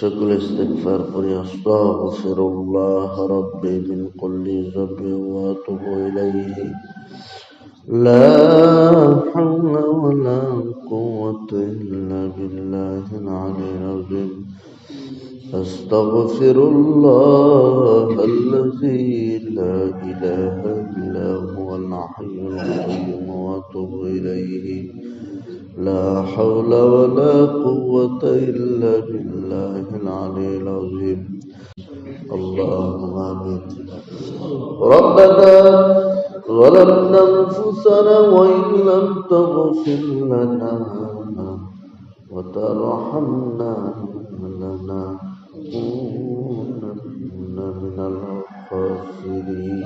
شكل استغفار قل يستغفر الله ربي من كل ذنب وأتوب إليه. لا حول ولا قوة إلا بالله العلي العظيم. أستغفر الله الذي لا إله إلا هو الحي القيوم وأتوب إليه. لا حول ولا قوة إلا بالله العلي العظيم. اللهم آمين. ربنا ظلمنا أنفسنا وإن لم تغفر لنا وترحمنا لنكونن من الخاسرين.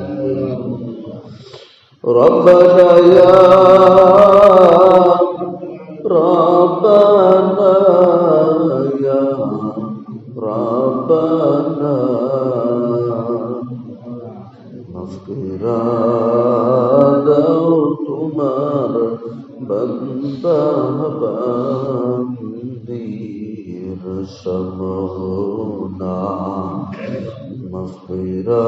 ربنا يا মস্করা দাও তোমার বন্দা বন্দির সমনা মস্করা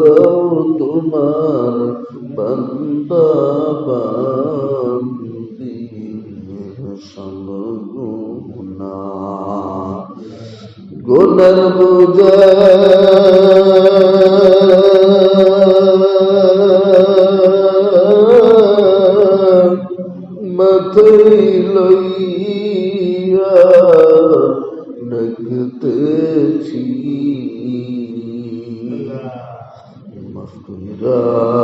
দাও তোমার বন্দা বন্দির সমনা গুণর বুঝে মাথায় লইয়া ডাকতেছি মফকুরা দাও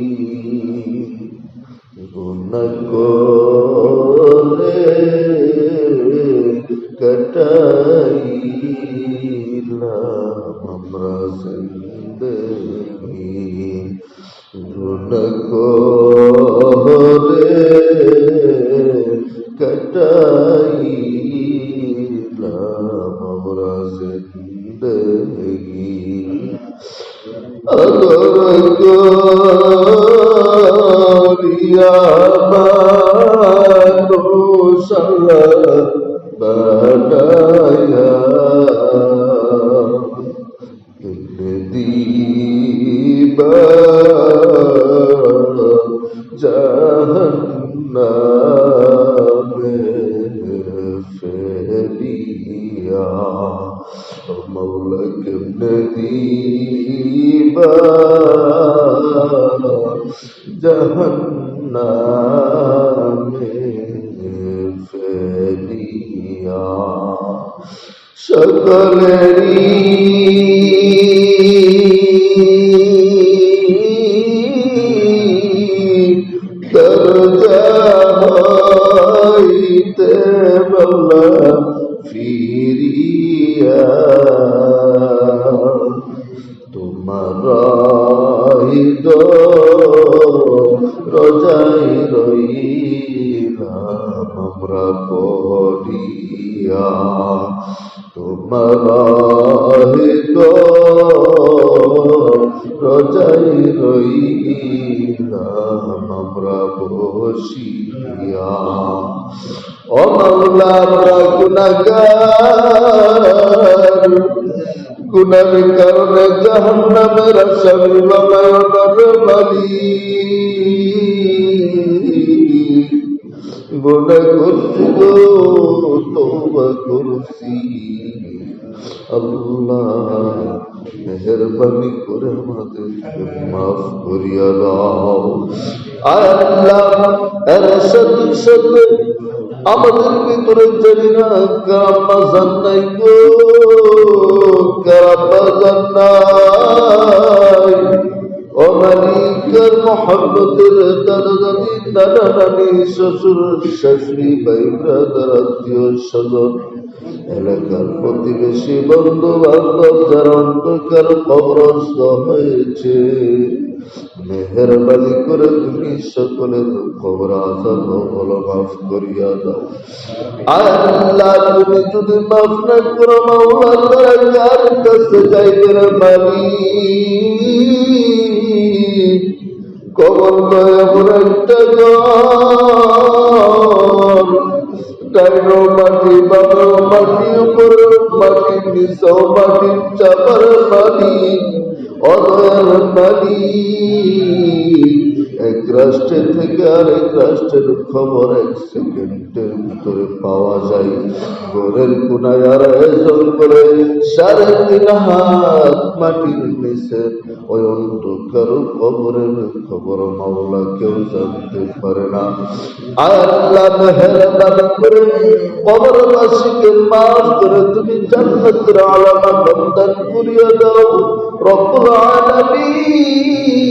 কটাইলাম আমরা জিন্দগি গুণ করে কটাইলাম আমরা জিন্দগি আগর মৌলা কেমনে দিবা জাহান্নামে ফেলিয়া সকলেরই আমরা পড়িয়া তোমার রজাই রইলাম আমরা বসিয়া ও মাওলা আমরা গুনাহগার গুনার কারণে জাহান্নামের আসামি বানানোর মালিক গুনা করছি গো তোবা করছি আল্লাহ মেহরবানি করে আমাদের মাফ করিয়া দাও আয় আল্লাহ এর সাথে সাথে আমাদের ভিতরে জানি না কারাম্মা জান্নাই গো কারাম্মা দাদি দাদা শ্বশুর, শাশুড়ি ভাই ব্রাদার আত্মীয় স্বজন। এলাকার প্রতিবেশী বন্ধু বান্ধব যারা অন্ধকার কবরস্থ হয়েছে, মেহরবানি করে তুমি সকলের খবর আসাদ বলো মাফ করিয়া দাও। আল্লাহ, তুমি যদি মাফ না করো মাওলা তারা কার কাছে যাইবে মালিক তো এমন একটা ঘর ডাইনো মাটি বাবা মাটি উপরে মাটি নিচেও মাটি চাপার মাটি অদয়ের মাটি এক রাষ্ট্রের থেকে আরেক রাষ্ট্রের খবর এক সেকেন্ডের ভিতরে পাওয়া যায়। ঘরের কোনায় আর আয়োজন করে সাড়ে তিন হাত মাটির নিচে ওই অন্ধকার খবরের খবর মাওলা কেউ জানতে পারে না। আল্লাহ মেহরবানি করে কবরবাসীকে মাফ করে তুমি জান্নাতের আলামা করিয়া দাও। রব্বুল আলামিন।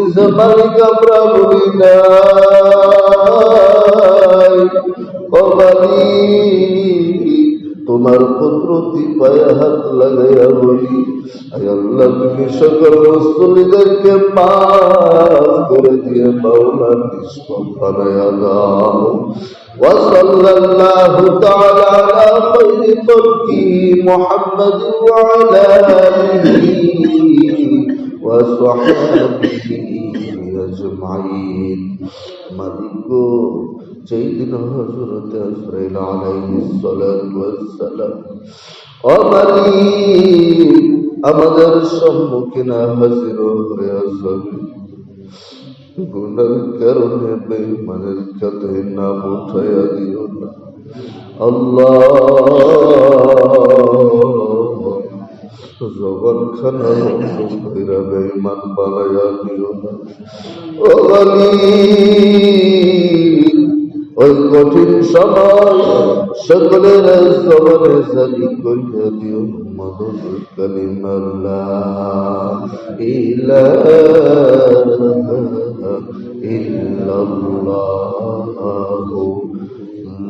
যে মালিক আমরা বলি না ও মালিক তোমার কুদরতি পায়ে হাত লাগাইয়া বলি আয় আল্লাহ তুমি সকল মুসলিমদেরকে মাফ করে দিয়ে মাওলা নিষ্পম বানায়া দাও وصلى الله تعالى على خير خلقه محمد وعلى آله وصحبه أجمعين مالك যেই দিন হজরত আজরাইল আলাইহিস সালাতু ওয়াস সালাম অমালি আমাদের সম্মুখীন হাজির হয়ে আসবে গুনার কারণে বেঈমানের কাঁধে নাম উঠাইয়া দিও না আল্লাহ জবান খানা কইরা বেঈমান বানাইয়া দিও না ও মালিক ওই কঠিন সময় সকলের জবানে জারি করিয়া দিও মধুর কালিমাল্লাহ ইলাহা